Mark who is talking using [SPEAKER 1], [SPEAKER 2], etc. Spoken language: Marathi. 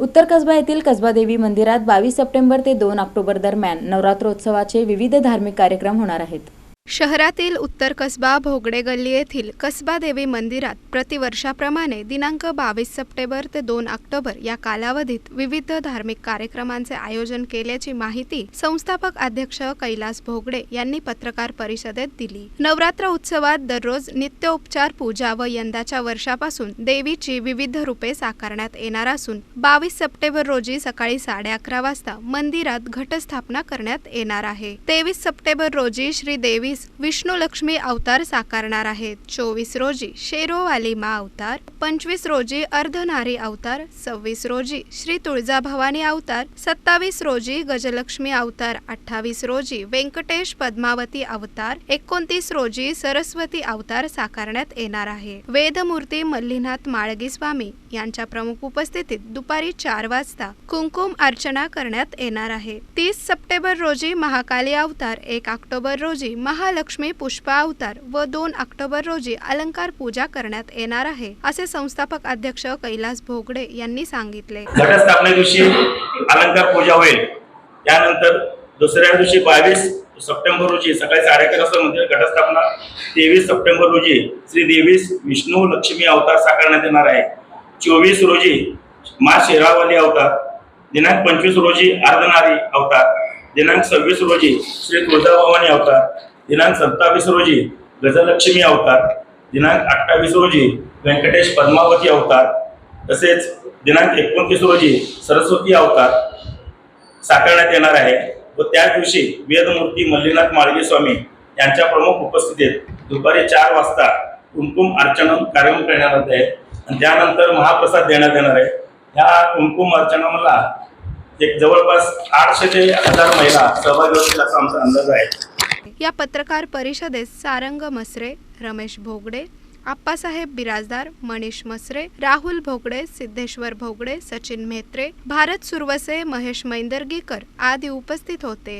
[SPEAKER 1] उत्तर कसबा येथील कसबा देवी मंदिरात बावीस सप्टेंबर ते दोन ऑक्टोबर दरम्यान नवरात्रोत्सवाचे विविध धार्मिक कार्यक्रम होणार आहेत.
[SPEAKER 2] शहरातील उत्तर कसबा भोगडे गल्ली येथील कसबा देवी मंदिरात प्रतिवर्षाप्रमाणे दिनांक बावीस सप्टेंबर ते दोन ऑक्टोबर या कालावधीत विविध धार्मिक कार्यक्रमांचे आयोजन केल्याची माहिती संस्थापक अध्यक्ष कैलास भोगडे यांनी पत्रकार परिषदेत दिली. नवरात्र उत्सवात दररोज नित्योपचार पूजा व यंदाच्या वर्षापासून देवीची विविध रूपे साकारण्यात येणार असून बावीस सप्टेंबर रोजी सकाळी साडे अकरा वाजता मंदिरात घटस्थापना करण्यात येणार आहे. तेवीस सप्टेंबर रोजी श्री देवीस विष्णू लक्ष्मी अवतार साकारणार आहेत. चोवीस रोजी शेरोवाली मा अवतार पंचवीस रोजी अर्धनारी अवतार सव्वीस रोजी श्री तुळजाभवानी अवतार सत्तावीस रोजी गजलक्ष्मी अवतार अठ्ठावीस रोजी व्यंकटेश पद्मावती अवतार एकोणतीस रोजी सरस्वती अवतार साकारण्यात येणार आहे. वेदमूर्ती मल्लीनाथ माळगी स्वामी यांच्या प्रमुख उपस्थितीत दुपारी चार वाजता कुंकुम अर्चना करण्यात येणार आहे. तीस सप्टेंबर रोजी महाकाली अवतार एक ऑक्टोबर रोजी महा महालक्ष्मी पुष्पा अवतार व दोन ऑक्टोबर रोजी अलंकार पूजा करण्यात येणार आहे असे संस्थापक अध्यक्ष कैलास भोगडे यांनी सांगितले.
[SPEAKER 3] घटस्थापने दिवशी अलंकार पूजा होईल. त्यानंतर दुसऱ्या दिवशी बावीस सप्टेंबर रोजी सकाळी साडे अकरा वाजता मंदिर घटस्थापना. तेवीस सप्टेंबर रोजी श्री देवीस विष्णू लक्ष्मी अवतार साकारण्यात येणार आहे. चोवीस रोजी मा शेरावली अवतार. दिनांक पंचवीस रोजी अर्धनारी अवतार. दिनांक सव्वीस रोजी श्री तुळजाभवानी अवतार. दिनांक सत्तावीस रोजी गजलक्ष्मी अवतार दिनांक अठ्ठावीस रोजी व्यंकटेश पद्मावती अवतार तसेच दिनांक एकोणतीस रोजी सरस्वती अवतार साकारण्यात येणार आहे व त्याच दिवशी वेदमूर्ती मल्लीनाथ माळगी स्वामी यांच्या प्रमुख उपस्थितीत दुपारी चार वाजता कुमकुम अर्चना कार्यक्रम करण्यात आहे. आणि त्यानंतर महाप्रसाद देण्यात येणार आहे. ह्या कुमकुम अर्चनाला एक जवळपास आठशे ते हजार महिला सहभागी होतील असा आमचा अंदाज आहे.
[SPEAKER 2] या पत्रकार परिषदेत सारंग मसरे रमेश भोगडे आप्पासाहेब बिराजदार मनीष मसरे राहुल भोगडे सिद्धेश्वर भोगडे सचिन म्हेत्रे भारत सुरवसे महेश मैंदर्गीकर आदी उपस्थित होते.